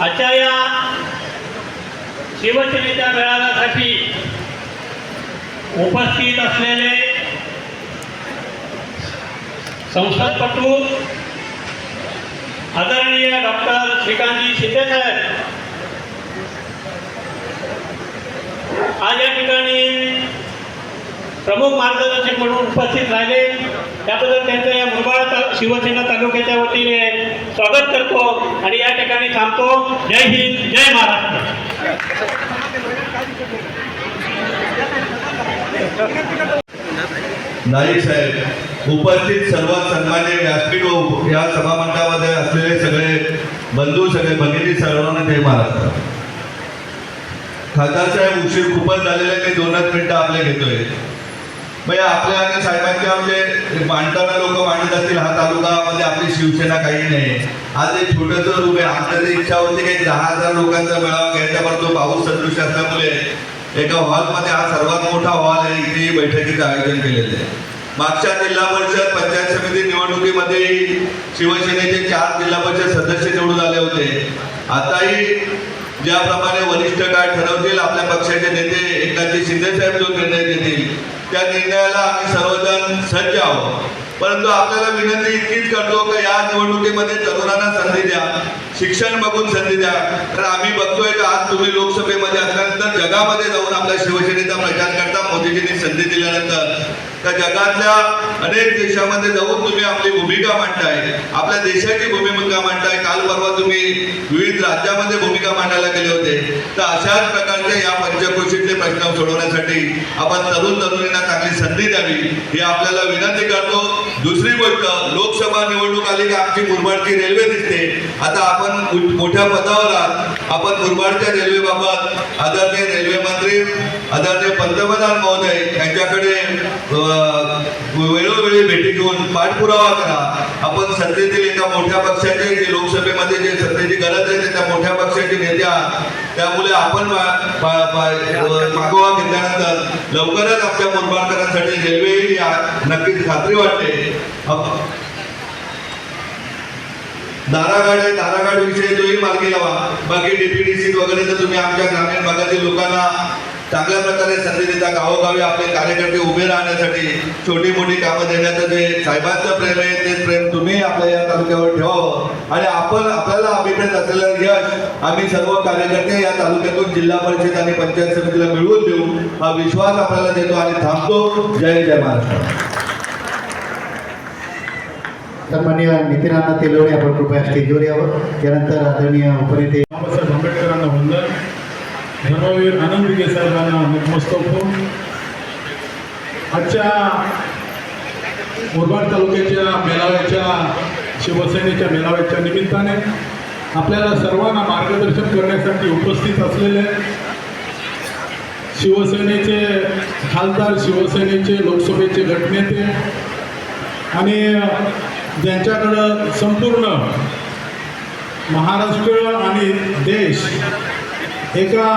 आजच्या या शिवसेनेच्या मेळाव्यासाठी उपस्थित असलेले संसदपटू आदरणीय डॉक्टर श्रीकांतजी शिंदेसाहेब आज या ठिकाणी प्रमुख मार्गदर्शक म्हणून उपस्थित राहिले. त्याबद्दल त्यांचं या मुरबाड शिवसेना तालुक्याच्या वतीने स्वागत करतो आणि या ठिकाणी थांबतो. जय हिंद जय महाराष्ट्र. नाईक साहेब उपस्थित सर्व सन्मान्य व्यासपीठ या सभामंडळामध्ये असलेले सगळे बंधू सगळे भगिनी सर्वांना जय महाराष्ट्र. खासदार साहेब उशीर खूपच झालेले ते दोनच मिनिटं आपले घेतोय. म्हणजे आपल्या आणि साहेबांच्या म्हणजे मांडताना लोक मांडत असतील. हा तालुकामध्ये आपली शिवसेना काही नाही आज एक छोटंसं रूप आहे. आमच्या इच्छा होती की दहा हजार लोकांचा मेळावा घ्यायचा पण तो पाऊस सदृश असल्यामुळे एका हॉलमध्ये हा सर्वात मोठा हॉल आहे. इथे बैठकीचं आयोजन केलेलं आहे. मागच्या जिल्हा परिषद पंचायत समिती निवडणुकीमध्ये शिवसेनेचे चार जिल्हा परिषद सदस्य निवडून आले होते. आताही ज्याप्रमाणे वरिष्ठ काय ठरवतील आपल्या पक्षाचे नेते एकनाथजी शिंदे साहेब जो निर्णय घेतील त्या निर्णयाला आम्ही सर्वजण सज्ज आहोत. परंतु आपल्याला विनंती इतकीच करतो की या निवडणुकीमध्ये तरुणांना संधी द्या शिक्षण बघून संधी द्या. तर आम्ही बघतोय की आज तुम्ही लोकसभेमध्ये असल्यानंतर जगामध्ये जाऊन आपल्या शिवसेनेचा प्रचार करता मोदीजींनी संधी दिल्यानंतर. त्या जगातल्या अनेक देशामध्ये जाऊन तुम्ही आपली भूमिका मांडताय. आपल्या देशाची भूमिका मांडताय. काल परवा तुम्ही विविध राज्यामध्ये भूमिका मांडायला गेले होते. तर अशाच प्रकारचे प्रश्न सोडवण्यासाठी आपण तरुण तरुणींना चांगली संधी द्यावी ही आपल्याला विनंती करतो. दुसरी गोष्ट लोकसभा निवडणूक आली की आमची मुरबाडची रेल्वे दिसते. आता आपण मोठ्या पदावर आहात. आपण मुरबाडच्या रेल्वेबाबत आदरणीय रेल्वे मंत्री आदरणीय पंतप्रधान महोदय यांच्याकडे वेळोवेळी भेटी घेऊन पाठपुरावा करा. आपण सत्तेतील एका मोठ्या पक्षाचे जे लोकसभेमध्ये जे सत्तेची गरज आहे त्या मोठ्या पक्षाचे नेते आहात. त्यामुळे आपण मा- मा- मा- मागोवा घेतल्यानंतर लवकरच आपल्या मुरबाडकरांसाठी रेल्वे येईल नक्कीच खात्री वाटते. दारागाड आहे दारागाड विषयी तोही मार्गी लावा बाकी डीपीडीसी वगैरे तर तुम्ही आमच्या ग्रामीण भागातील लोकांना चांगल्या प्रकारे संधी देता गावोगावी आपले कार्यकर्ते उभे राहण्यासाठी छोटी मोठी कामं देण्याचं जे साहेबांचं प्रेम आहे ते प्रेम तुम्ही आपल्या या तालुक्यावर ठेवावं आणि आपण आपल्याला अभिप्रेत असलेलं यश आम्ही सर्व कार्यकर्ते या तालुक्यातून जिल्हा परिषद आणि पंचायत समितीला मिळवून देऊ. हा विश्वास आपल्याला देतो आणि थांबतो. जय जय महाराष्ट्र. सन्मान्य नितीनाना तेलवणे आपण कृपया स्टेजवर यावं. त्यानंतर आदरणीय उपनेते धर्मवीर आनंद विगे साहेबांना नतमस्तक होऊन आजच्या मुरबाड तालुक्याच्या मेळाव्याच्या शिवसेनेच्या मेळाव्याच्या निमित्ताने आपल्याला सर्वांना मार्गदर्शन करण्यासाठी उपस्थित असलेले शिवसेनेचे खासदार शिवसेनेचे लोकसभेचे गटनेते आणि ज्यांच्याकडं संपूर्ण महाराष्ट्र आणि देश एका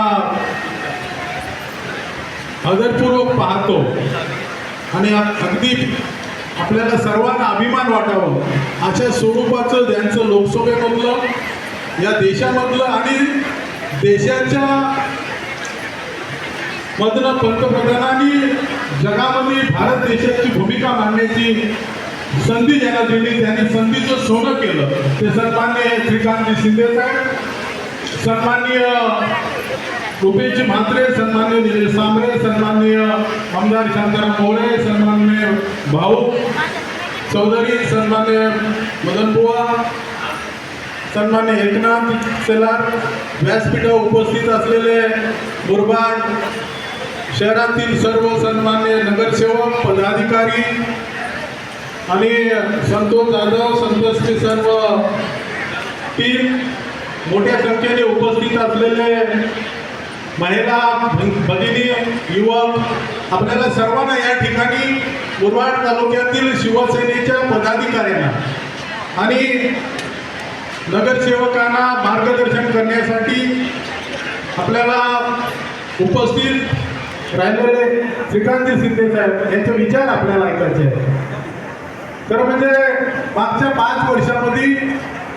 आदरपूर्वक पाहतो. आणि अगदी आपल्याला सर्वांना अभिमान वाटावं. अशा स्वरूपाचं ज्यांचं लोकसभेमधलं या देशामधलं आणि देशाच्या मधनं पंतप्रधानांनी जगामध्ये भारत देशाची भूमिका मांडण्याची संधी ज्यांना दिली त्यांनी संधीचं सोनं केलं. ते सन्मान्य श्रीकांतजी शिंदे साहेब सन्माननीय रुपेशजी म्हात्रे सन्मान्य निलेश सांबरे सन्माननीय आमदार शांताराम मोरे सन्मान्य भाऊ चौधरी सन्मान्य मदनबुवा सन्मान्य एकनाथ सेलार व्यासपीठावर उपस्थित असलेले मुरबाड शहरातील सर्व सन्मान्य नगरसेवक पदाधिकारी आणि संतोष जाधव संतोषचे सर्व टीम मोठ्या संख्येने उपस्थित असलेले महिला भगिनी युवक आपल्याला सर्वांना या ठिकाणी मुरवाड तालुक्यातील शिवसेनेच्या पदाधिकाऱ्यांना आणि नगरसेवकांना मार्गदर्शन करण्यासाठी आपल्याला उपस्थित राहिलेले श्रीकांत शिंदे साहेब यांचे विचार आपल्याला ऐकायचे आहेत. तर म्हणजे मागच्या पाच वर्षामध्ये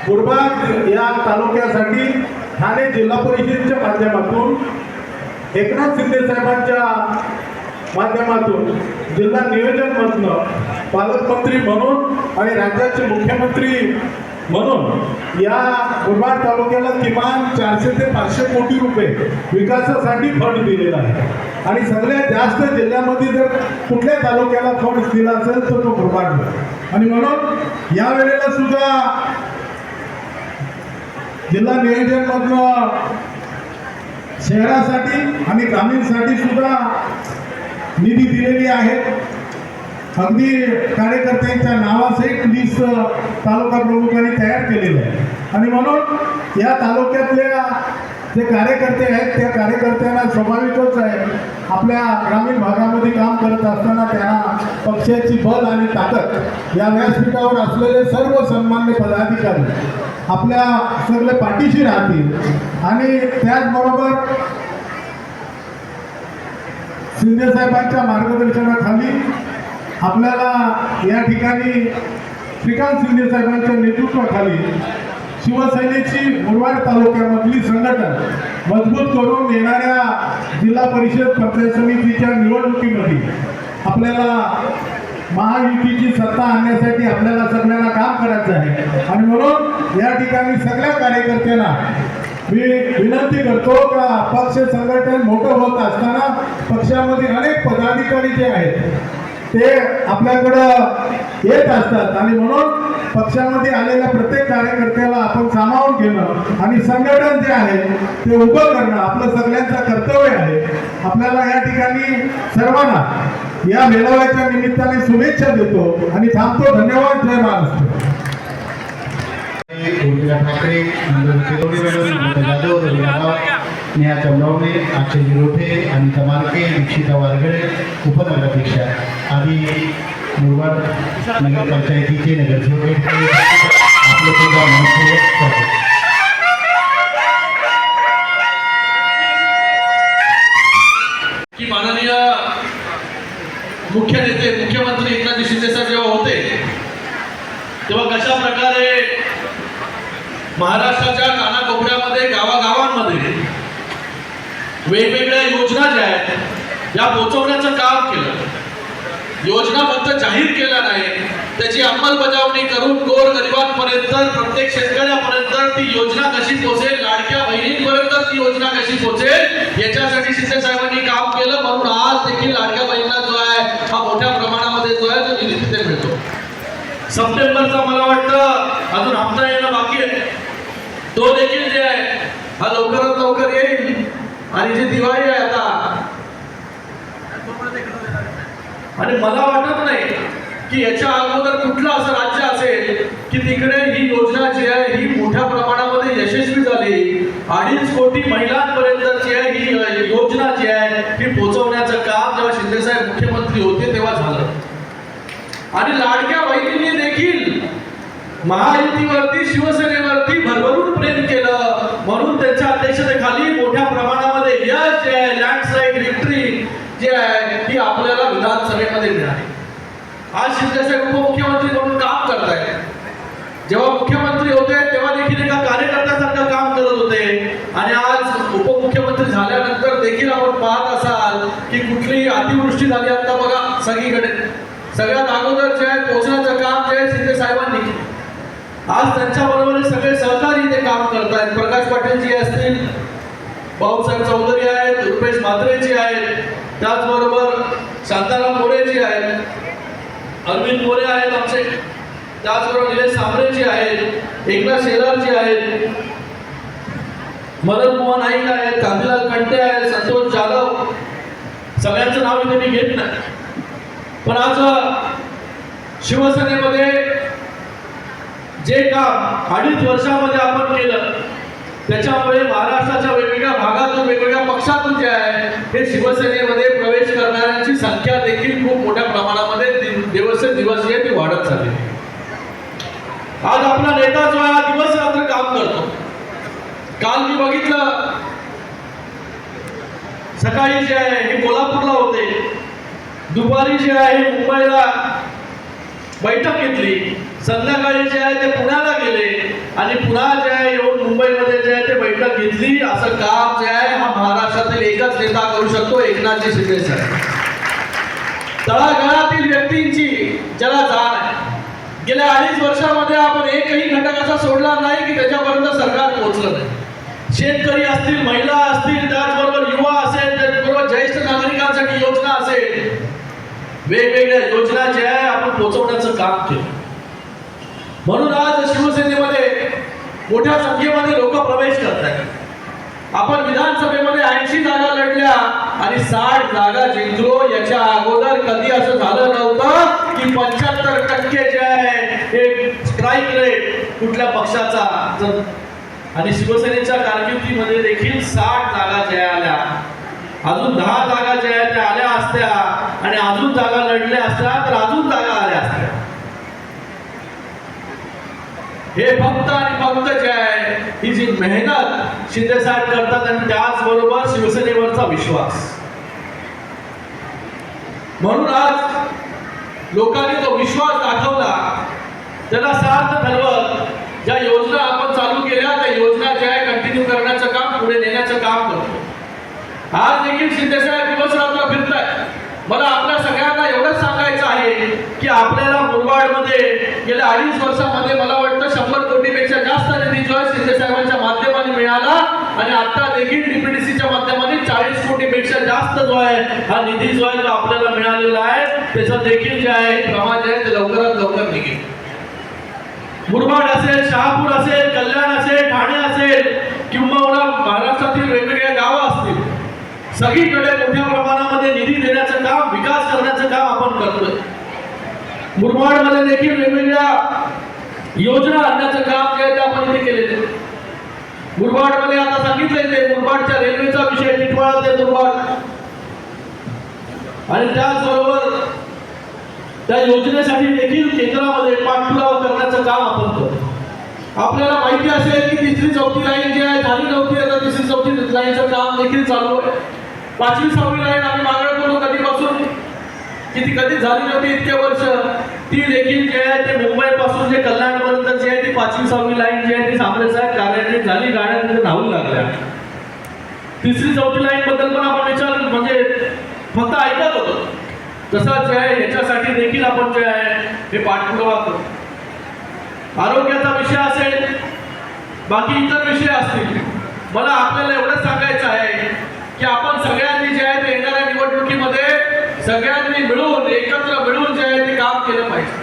मुरबाड या तालुक्यासाठी ठाणे जिल्हा परिषदेच्या माध्यमातून एकनाथ शिंदे साहेबांच्या माध्यमातून जिल्हा नियोजनमधनं पालकमंत्री म्हणून आणि राज्याचे मुख्यमंत्री म्हणून या मुरबाड तालुक्याला किमान चारशे ते पाचशे कोटी रुपये विकासासाठी फंड दिलेला आहे. आणि सगळ्यात जास्त जिल्ह्यामध्ये जर कुठल्या तालुक्याला फंड दिला असेल तर तो मुरबाड आणि म्हणून या वेळेला सुद्धा जिल्हा नियोजनमधलं शहरासाठी आणि ग्रामीणसाठी सुद्धा निधी दिलेली आहे. अगदी कार्यकर्त्यांच्या नावासहित लिस्ट तालुका प्रमुखांनी तयार केलेलं आहे. आणि म्हणून या तालुक्यातल्या जे कार्यकर्ते आहेत त्या कार्यकर्त्यांना स्वाभाविकच आहे आपल्या ग्रामीण भागामध्ये काम करत असताना त्यांना पक्षाची बल आणि ताकद या व्यासपीठावर असलेले सर्व सन्मान्य पदाधिकारी आपल्या सगळे पाठीशी राहतील. आणि त्याचबरोबर शिंदे साहेबांच्या मार्गदर्शनाखाली आपल्याला या ठिकाणी श्रीकांत शिंदे साहेबांच्या नेतृत्वाखाली शिवसेनेची मुरवाड तालुक्यामधली संघटन मजबूत करून येणाऱ्या जिल्हा परिषद पंचायत समितीच्या निवडणुकीमध्ये आपल्याला महायुतीची सत्ता आणण्यासाठी आपल्याला सगळ्यांना काम करायचं आहे. आणि म्हणून या ठिकाणी सगळ्या कार्यकर्त्यांना मी विनंती करतो का पक्ष संघटन मोठं होत असताना पक्षामध्ये अनेक पदाधिकारी जे आहेत ते आपल्याकडं येत असतात. आणि म्हणून पक्षामध्ये आलेल्या प्रत्येक कार्यकर्त्याला आपण सामावून घेणं आणि संघटन जे आहे ते उभं करणं आपलं सगळ्यांचं कर्तव्य आहे. आपल्याला या ठिकाणी सर्वांना या मेळाव्याच्या निमित्ताने शुभेच्छा देतो आणि थांबतो. धन्यवाद. जय महाराष्ट्र. ठाकरे जाधव नेहा चमलावणे अक्षय जिरोठे अनिता मार्के दीक्षिता वारगळे उपनगराध्यक्ष. आधी मुरबाड नगरपंचायतीचे नगरसेवक आपलं सुद्धा मनपूर्वक मुख्य नेते मुख्यमंत्री एकनाथ शिंदेसाहेब जेव्हा होते तेव्हा कशा प्रकारे महाराष्ट्राच्या कानाकोपऱ्यामध्ये गावागावांमध्ये वेगवेगळ्या योजना ज्या आहेत या पोचवण्याचं काम केलं. योजना फक्त जाहीर केल्या नाही त्याची अंमलबजावणी करून गोर गरिबांपर्यंत प्रत्येक शेतकऱ्यापर्यंत ती योजना कशी पोहोचेल लाडक्या बहिणींपर्यंत ती योजना कशी पोहोचेल याच्यासाठी शिंदे साहेबांनी काम केलं म्हणून आज देखील लाडक्या बहिणीला जो आहे हा मोठ्या प्रमाणामध्ये जो आहे तो निधी तिथे मिळतो. सप्टेंबरचा मला वाटतं अजून हप्ता येणं बाकी आहे. तो देखील जे आहे हा लवकरात लवकर येईल. आणि जी दिवाळी आहे आता आणि मला वाटत नाही की याच्या अगोदर कुठलं असं राज्य असेल की तिकडे ही योजना जी आहे ही मोठ्या प्रमाणामध्ये यशस्वी झाली. अडीच कोटी महिलांपर्यंत जी आहे ही अ, योजना जी आहे ही पोहोचवण्याचं काम जेव्हा शिंदेसाहेब मुख्यमंत्री होते तेव्हा झालं. आणि लाडक्या बहिणींनी देखील महायुतीवरती शिवसेनेवरती भरभरून प्रेम केलं. म्हणून त्यांच्या अध्यक्षतेखाली मोठ्या प्रमाणामध्ये यश जे आहे लँडस्लाईड विक्ट्री जे आहे ती आपल्याला विधानसभेमध्ये मिळाली. आज शिंदेसाहेब उपमुख्यमंत्री म्हणून काम करतायत. जेव्हा मुख्यमंत्री होते तेव्हा देखील एका कार्यकर्त्यासारखं काम करत होते. आणि आज उपमुख्यमंत्री झाल्यानंतर देखील आपण पाहत असाल की कुठलीही अतिवृष्टी झाली. आता बघा सगळीकडे सगळ्यात अगोदर जे आहे पोहोचण्याचं काम जे आहे शिंदे साहेबांनी. आज त्यांच्या बरोबर सगळे सहकारी ते काम करतायत. प्रकाश पाटीलजी असतील भाऊसाहेब चौधरी आहेत रुपेश म्हात्रेजी आहेत त्याचबरोबर शांताराम मोरेजी आहेत. अरविंद मोरे आहेत आमचे. त्याचबरोबर निलेश सांबरेजी आहेत एकनाथ शेलारजी आहेत मदन मोहन नाईक आहेत कांतीलाल कंटे आहेत संतोष जाधव सगळ्यांचं नाव इथे मी घेत नाही पण आज शिवसेनेमध्ये जे काम अडीच वर्षामध्ये आपण केलं त्याच्यामुळे महाराष्ट्राच्या वेगवेगळ्या भागातून वेगवेगळ्या पक्षातून जे आहे हे शिवसेनेमध्ये प्रवेश करणाऱ्यांची संख्या देखील खूप मोठ्या प्रमाणामध्ये दिवस दिवसेंदिवस जे ती वाढत चालली आहे. आज आपला नेता जो आहे हा दिवस रात्र काम करतो. काल मी बघितलं सकाळी जे आहे हे कोल्हापूरला होते. दुपारी जे आहे मुंबईला बैठक घेतली. संध्याकाळी जे आहे ते पुण्याला गेले. आणि पुन्हा जे आहे येऊन मुंबईमध्ये जे आहे ते बैठक घेतली. असं काम जे आहे हा महाराष्ट्रातील एकच नेता करू शकतो एकनाथजी शिंदे साहेब. तळागाळातील व्यक्तींची ज्याला जाण आहे. गेल्या अडीच वर्षामध्ये आपण एकही घटक असा सोडला नाही की त्याच्यापर्यंत सरकार पोहोचलं नाही. शेतकरी असतील महिला असतील त्याचबरोबर युवा असेल त्याचबरोबर ज्येष्ठ नागरिकांसाठी योजना असेल वेगवेगळ्या योजना ज्या आहे आपण पोहोचवण्याचं काम केलं. म्हणून आज शिवसेनेमध्ये मोठ्या संख्येमध्ये लोक प्रवेश करत आहेत आपण विधानसभेमध्ये ऐंशी जागा लढल्या आणि साठ जागा जिंकलो याच्या अगोदर कधी असं झालं नव्हतं की पंच्याहत्तर टक्के जे स्ट्राईक रेट कुठल्या पक्षाचा जर आणि शिवसेनेच्या कारकिर्दीमध्ये देखील साठ जागा जया आल्या. अजून दहा जागा ज्या त्या आल्या असत्या. आणि अजून जागा लढल्या असत्या तर अजून जागा आल्या असत्या. हे फक्त आणि फक्त जे आहे. ही जी मेहनत शिंदे साहेब करतात आणि त्याचबरोबर शिवसेनेवरचा विश्वास. म्हणून आज लोकांनी तो विश्वास दाखवला. त्याला सार्थ ठरवत ज्या योजना आपण चालू केल्या त्या योजना ज्या आहे कंटिन्यू करण्याचं काम पुढे नेण्याचं काम करतो. आज देखील शिंदे दिवस रात्र फिरतायत. मला आपल्या सगळ्यांना एवढंच सांगायचं आहे की आपल्याला मुरबाडमध्ये गेल्या अडीच वर्षामध्ये मला वाटतं शंभर कोटीपेक्षा जास्त निधी जो आहे शिंदे माध्यमाने मिळाला. आणि आता देखील डीपीडीसीच्या माध्यमाने चाळीस कोटीपेक्षा जास्त जो आहे हा निधी जो आहे तो आपल्याला मिळालेला आहे. त्याचं देखील जे आहे प्रमाण जे आहे ते लवकरात लवकर निघेल. मुरबाड असेल शहापूर असेल कल्याण असेल ठाणे असेल किंवा महाराष्ट्रातील वेगवेगळ्या गावं असतील. सगळीकडे मोठ्या प्रमाणामध्ये निधी देण्याचं काम विकास करण्याचं काम आपण करतोय. मुरबाडमध्ये देखील वेगवेगळ्या योजना आणण्याचं काम जे आहे ते आपण इथे केलेले आहे. मुरबाडमध्ये आता सांगितलंय ते मुरबाडच्या रेल्वेचा विषय टिटवाळा ते मुरबाड. आणि त्याचबरोबर त्या योजनेसाठी देखील केंद्रामध्ये पाठपुरावा करण्याचं काम आपण करतो. आपल्याला माहिती असेल की तिसरी चौथी लाईन जी आहे झाली नव्हती आता तिसरी चौथी लाईनचं काम देखील चालू आहे. पाचवी सहावी लाईन आम्ही मागणं करू कधीपासून? की ती कधी झाली नव्हती इतके वर्ष? ती देखील जे आहे ते मुंबईपासून जे कल्याणपर्यंत जी आहे ती पाचवी सहावी लाईन जी आहे ती सांबरे साहेब कार्यान्वित झाली गाड्या तिथे धावून लागल्या. तिसरी चौथी लाईन बद्दल पण आपण विचार म्हणजे फक्त ऐकत होतो. तसाच जे आहे याच्यासाठी देखील आपण जे आहे हे पाठपुरावा करतो. आरोग्याचा विषय असेल बाकी इतर विषय असतील मला आपल्याला एवढंच सांगायचं आहे की आपण सगळ्यांनी जे आहे ते येणाऱ्या निवडणुकीमध्ये सगळ्यांनी मिळून एकत्र मिळून जे आहे ते काम केलं पाहिजे.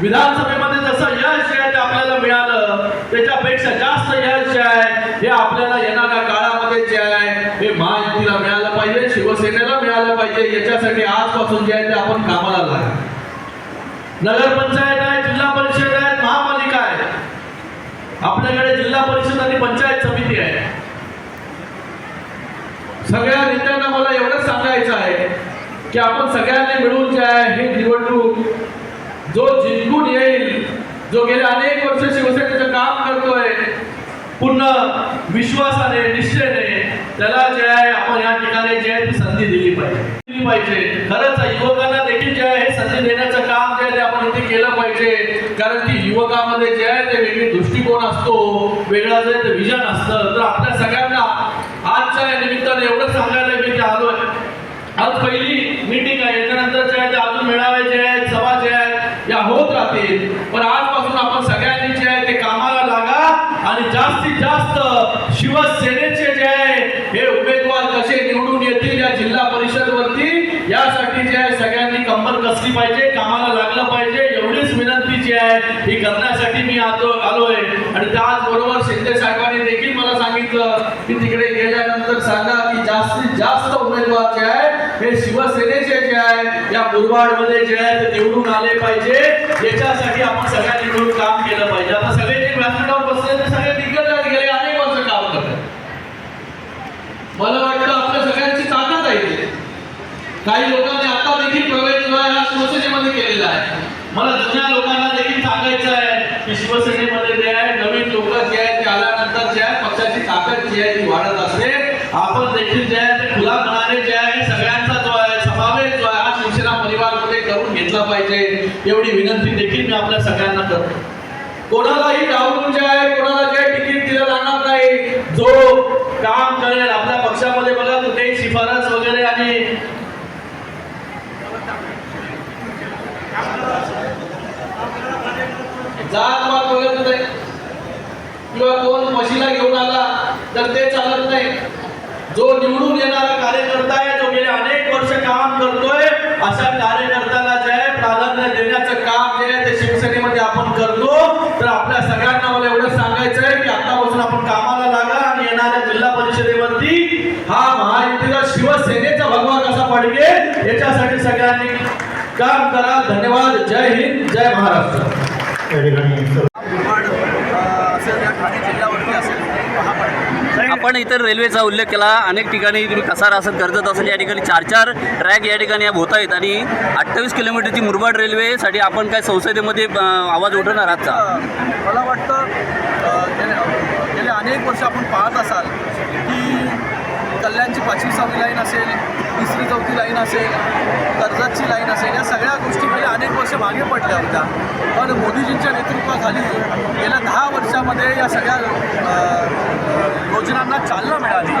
विधानसभेमध्ये जसं यश आहे ते आपल्याला मिळालं त्याच्यापेक्षा जास्त यश आहे हे आपल्याला येणाऱ्या काळामध्ये जे आहे हे महायुतीला मिळालं पाहिजे शिवसेनेला मिळालं पाहिजे याच्यासाठी आजपासून जे आहे ते आपण कामाला लागू नगर पंचायत आहे जिल्हा परिषद आहे महापालिका आहे. आपल्याकडे जिल्हा परिषद आणि पंचायत समिती आहे. सगळ्या नेत्यांना मला एवढंच सांगायचं आहे की आपण सगळ्यांनी मिळून जे आहे हे निवडणूक जो जिंकून येईल जो गेल्या अनेक वर्ष शिवसेनेचं काम करतोय पूर्ण विश्वासाने निश्चयने त्याला जे आहे आपण या ठिकाणी जे आहे ती संधी दिली पाहिजे. दिली पाहिजे. खरंच युवकांना देखील जे आहे संधी देण्याचं काम जे आहे ते आपण इथे केलं पाहिजे. कारण की युवकामध्ये जे आहे ते वेगळी दृष्टिकोन असतो वेगळा जे ते विजन असतं. तर आपल्या सगळ्यांना आजच्या या निमित्ताने एवढं सांगायला शिवसेनेचे जे आहे हे उमेदवार कसे निवडून येतील या जिल्हा परिषद वरती यासाठी जे आहे सगळ्यांनी कंबर कसली पाहिजे कामाला लागलं पाहिजे. एवढीच विनंती जी आहे ही करण्यासाठी मी आलो आलोय. आणि त्याचबरोबर शिंदे साहेबांनी देखील मला सांगितलं की तिकडे गेल्यानंतर सांगा की जास्तीत जास्त उमेदवार जे आहे हे शिवसेनेचे जे आहे या मुरबाडमध्ये जे आहे ते निवडून आले पाहिजे. याच्यासाठी आपण सगळ्यांनी मिळून काम केलं पाहिजे. आता सगळे जे व्यासपीठावर बसले ते सगळे दिग्गज आहेत, गेले अनेक वर्ष काम करतात मला वाटतं आपल्या सगळ्यांची ताकद आहे इथे. काही लोकांनी आता देखील प्रवेश जो आहे हा शिवसेनेमध्ये केलेला आहे. मला जुन्या लोकांना देखील सांगायचं आहे की शिवसेनेमध्ये जे आहे नवीन लोक जे आहे ते आल्यानंतर जे आहे पक्षाची ताकद जी आहे ती वाढत असते. आपण देखील जे आहे ते खुला मनाने जे आहे सगळ्यांचा जो आहे समावेश जो आहे हा शिवसेना परिवारमध्ये करून घेतला पाहिजे. एवढी विनंती देखील मी आपल्या सगळ्यांना करतो. कोणालाही डावलून जे आहे कोणाला जे तिकीट दिलं जाणार नाही. जो काम करेल आपल्या पक्षामध्ये बघा कुठेही शिफारस वगैरे आणि जात पात नाही. किंवा कोण म्हशीला घेऊन आला तर ते चालत नाही. जो निवडून येणारा कार्यकर्ता आहे जो गेले अनेक वर्ष काम करतोय. अशा कार्यकर्त्याला जे आहे प्राधान्य देण्याचं काम जे आहे ते शिवसेनेमध्ये आपण करतो. तर आपल्या सगळ्यांना मला एवढं सांगायचं आहे की आतापासून आपण कामाला लागा आणि येणाऱ्या जिल्हा परिषदेवरती हा महायुतीला शिवसेनेचा भगवा कसा पडगे याच्यासाठी सगळ्यांनी काम करा. धन्यवाद. जय हिंद. जय महाराष्ट्र. या ठिकाणी आपण इतर रेल्वेचा उल्लेख केला. अनेक ठिकाणी तुम्ही कसारा असेल कर्जत असेल या ठिकाणी चार चार ट्रॅक या ठिकाणी या होत आहेत आणि अठ्ठावीस किलोमीटरची मुरबाड रेल्वेसाठी आपण काय संसदेमध्ये आवाज उठवणार आहात का? मला वाटतं अ, गेले अनेक वर्ष आपण पाहत असाल की कल्याणची पाचवी सहावी लाईन असेल तिसरी चौथी लाईन असेल कर्जतची लाईन असेल या सगळ्या गोष्टी गेल्या अनेक वर्ष मागे पडल्या होत्या. पण मोदीजींच्या नेतृत्वाखाली गेल्या दहा वर्षामध्ये या सगळ्या योजनांना चालना मिळाली.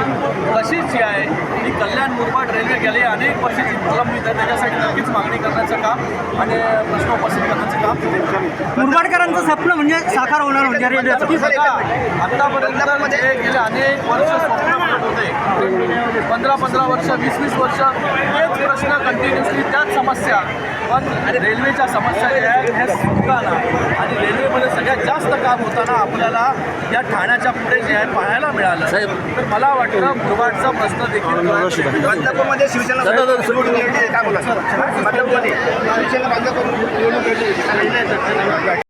तशीच जी आहे. ही कल्याण मुरबाड रेल्वे गेले अनेक वर्षाची प्रलंबित आहे त्याच्यासाठी नक्कीच मागणी करण्याचं काम आणि प्रश्न उपस्थित करण्याचं काम मुरबाडकरांचं स्वप्न म्हणजे साकार होणार म्हणजे जे गेले अनेक वर्ष होते. पंधरा पंधरा वर्ष वीस वीस वर्ष तेच प्रश्न कंटिन्युअसली त्याच समस्या. पण रेल्वेच्या समस्या ज्या आहेत ह्या सुटताना आणि रेल्वेमध्ये सगळ्यात जास्त काम होताना आपल्याला या ठाण्याच्या पुढे जे आहे पाहायला मिळालं. साहेब. तर मला वाटतं मुरबाडचा प्रश्न देखील बंदपूरमध्ये शिवसेना दादा, दादा, काय बोला बंदपूरमध्ये शिवसेना बंदपूर निवडणूक लढली.